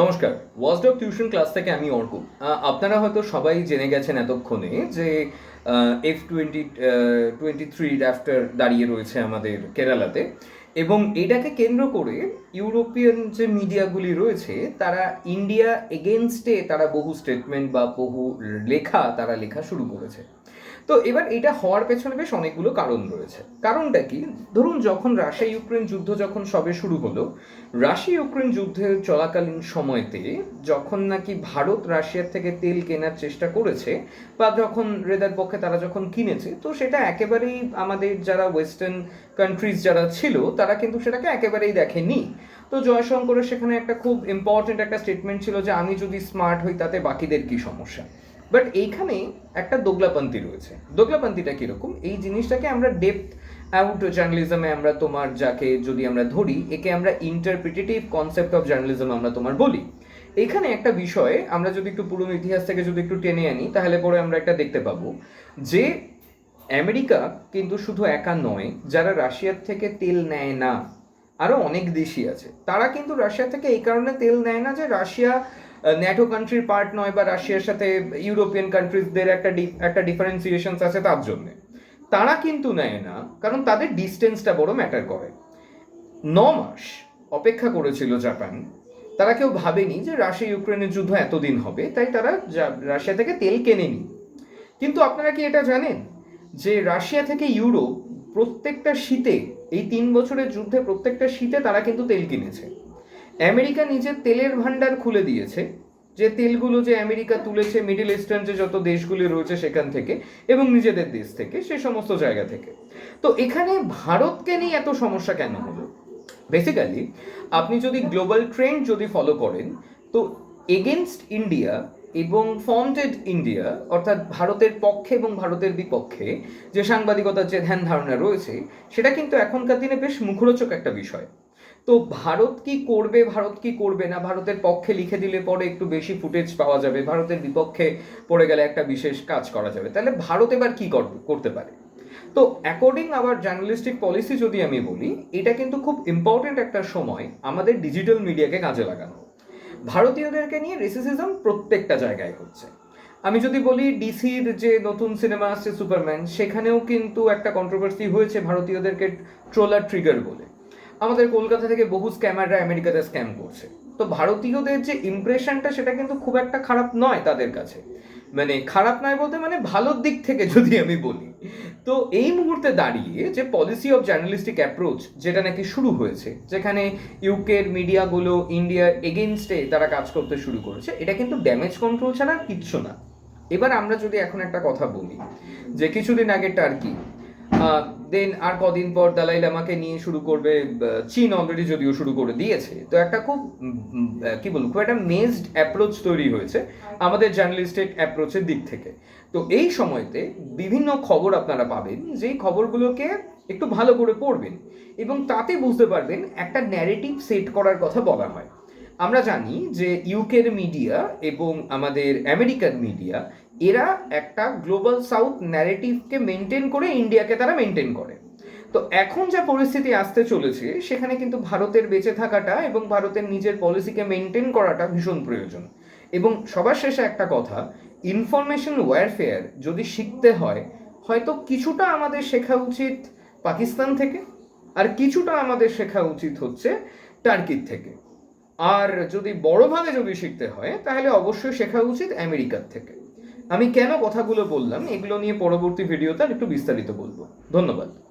নমস্কার watchdog tuition class থেকে আমি অর্ক। আপনারা হয়তো সবাই জেনে গেছেন এতক্ষণে যে F twenty twenty three drafter দাঁড়িয়ে রয়েছে আমাদের কেরালাতে। এবং এটাকে কেন্দ্র করে ইউরোপিয়ান যে মিডিয়াগুলি রয়েছে, তারা ইন্ডিয়া এগেনস্টে তারা বহু স্টেটমেন্ট বা বহু লেখা তারা লেখা শুরু করেছে। তো এবার এটা হওয়ার পেছনে বেশ অনেকগুলো কারণ রয়েছে। কারণটা কি? ধরুন যখন রাশিয়া ইউক্রেন যুদ্ধ যখন সবে শুরু হলো রাশিয়া ইউক্রেন যুদ্ধের চলাকালীন সময়তে যখন নাকি ভারত রাশিয়ার থেকে তেল কেনার চেষ্টা করেছে বা যখন রেদার পক্ষে তারা যখন কিনেছে, তো সেটা একেবারেই আমাদের যারা ওয়েস্টার্ন কান্ট্রিজ যারা ছিল, তারা কিন্তু সেটাকে একেবারেই দেখেনি। তো জয়শঙ্করের সেখানে একটা খুব ইম্পর্টেন্ট একটা স্টেটমেন্ট ছিল যে, আমি যদি স্মার্ট হই, তাতে বাকিদের কি সমস্যা? বাট এইখানে একটা দোগলাপন্থী রয়েছে। দোগলাপন্থীটা কীরকম? এই জিনিসটাকে আমরা ডেপথ আউট জার্নালিজমে আমরা তোমার যাকে যদি আমরা ধরি, একে আমরা ইন্টারপ্রিটেটিভ কনসেপ্ট অফ জার্নালিজম আমরা তোমার বলি। এখানে একটা বিষয়ে, আমরা যদি একটু পুরনো ইতিহাস থেকে যদি একটু টেনে আনি, তাহলে পরে আমরা একটা দেখতে পাবো যে আমেরিকা কিন্তু শুধু একা নয়, যারা রাশিয়ার থেকে তেল নেয় না আরও অনেক দেশই আছে। তারা কিন্তু রাশিয়া থেকে এই কারণে তেল নেয় না যে রাশিয়া ন্যাটো কান্ট্রির পার্ট নয় বা রাশিয়ার সাথে ইউরোপিয়ান কান্ট্রিজদের একটা একটা ডিফারেন্সিয়েশনস আছে তার জন্যে। তারা কিন্তু নেয় না, কারণ তাদের ডিস্টেন্সটা বড় ম্যাটার করে। ন মাস অপেক্ষা করেছিল জাপান। তারা কেউ ভাবেনি যে রাশিয়া ইউক্রেনের যুদ্ধ এতদিন হবে, তাই তারা রাশিয়া থেকে তেল কেনেনি। কিন্তু আপনারা কি এটা জানেন? যে রাশিয়া থেকে ইউরোপ প্রত্যেকটা শীতে, এই তিন বছরের যুদ্ধে প্রত্যেকটা শীতে তারা কিন্তু তেল কিনেছে। আমেরিকা নিজের তেলের ভান্ডার খুলে দিয়েছে, যে তেলগুলো যে আমেরিকা তুলেছে, মিডল ইস্টার্ন যে যত দেশগুলি রয়েছে সেখান থেকে, এবং নিজেদের দেশ থেকে, সে সমস্ত জায়গা থেকে। তো এখানে ভারতকে নিয়ে এত সমস্যা কেন হলো? বেসিক্যালি আপনি যদি গ্লোবাল ট্রেন্ড যদি ফলো করেন, তো এগেনস্ট ইন্ডিয়া এবং ফর্মটেড ইন্ডিয়া অর্থাৎ ভারতের পক্ষে এবং ভারতের বিপক্ষে যে সাংবাদিকতার যে ধ্যান ধারণা রয়েছে, সেটা কিন্তু এখনকার দিনে বেশ মুখরোচক একটা বিষয়। তো ভারত কি করবে? ভারত কি করবে না? ভারতের পক্ষে লিখে দিলে পরে একটু বেশি ফুটেজ পাওয়া যাবে। ভারতের বিপক্ষে পড়ে গেলে একটা বিশেষ কাজ করা যাবে। তাহলে ভারত এবার কি করতে পারে? তো অ্যাকর্ডিং আওয়ার জার্নালিস্টিক পলিসি যদি আমি বলি, এটা কিন্তু খুব ইম্পর্টেন্ট একটা সময় আমাদের ডিজিটাল মিডিয়াকে কাজে লাগানো। ভারতীয়দেরকে নিয়ে রেসিসিজম প্রত্যেকটা জায়গায় হচ্ছে আমি যদি বলি ডিসির যে নতুন সিনেমা আসছে সুপারম্যান সেখানেও কিন্তু একটা কন্ট্রোভার্সি হয়েছে ভারতীয়দেরকে ট্রোলার ট্রিগার বলে। আমাদের কলকাতা থেকে বহু স্ক্যামাররা আমেরিকাতে স্ক্যাম করছে। তো ভারতীয়দের যে ইমপ্রেশনটা সেটা কিন্তু খুব একটা খারাপ নয় তাদের কাছে। মানে খারাপ নয় বলতে মানে ভালোর দিক থেকে যদি আমি বলি। তো এই মুহূর্তে দাঁড়িয়ে যে পলিসি অফ জার্নালিস্টিক অ্যাপ্রোচ যেটা নাকি শুরু হয়েছে, যেখানে ইউকের মিডিয়াগুলো ইন্ডিয়ার এগেনস্টে তারা কাজ করতে শুরু করেছে, এটা কিন্তু ড্যামেজ কন্ট্রোল ছাড়া কিচ্ছু না। এবার আমরা যদি এখন একটা কথা বলি, যে কিছুদিন আগে টার্কি দেন আর কদিন পর দালাই লামাকে নিয়ে শুরু করবে চীন অলরেডি যদিও শুরু করে দিয়েছে। তো একটা খুব কি বলব, খুব একটা মেজড অ্যাপ্রোচ তৈরি হয়েছে আমাদের জার্নালিস্টিক অ্যাপ্রোচের দিক থেকে। তো এই সময়তে বিভিন্ন খবর আপনারা পাবেন, যেই খবরগুলোকে একটু ভালো করে পড়বেন এবং তাতে বুঝতে পারবেন একটা ন্যারেটিভ সেট করার কথা বলা হয়। আমরা জানি যে ইউকের মিডিয়া এবং আমাদের আমেরিকান মিডিয়া, এরা একটা গ্লোবাল সাউথ ন্যারেটিভকে মেনটেন করে ইন্ডিয়াকে তারা মেনটেন করে। তো এখন যা পরিস্থিতি আসতে চলেছে, সেখানে কিন্তু ভারতের বেঁচে থাকাটা এবং ভারতের নিজের পলিসিকে মেনটেন করাটা ভীষণ প্রয়োজন। এবং সবার শেষে একটা কথা, ইনফরমেশন ওয়ারফেয়ার যদি শিখতে হয়, হয়তো কিছুটা আমাদের শেখা উচিত পাকিস্তান থেকে, আর কিছুটা আমাদের শেখা উচিত হচ্ছে টার্কির থেকে। আর যদি বড়ভাবে যদি শিখতে হয়, তাহলে অবশ্যই শেখা উচিত আমেরিকার থেকে। আমি কেন কথাগুলো বললাম, এগুলো নিয়ে পরবর্তী ভিডিওতে একটু বিস্তারিত বলব। ধন্যবাদ।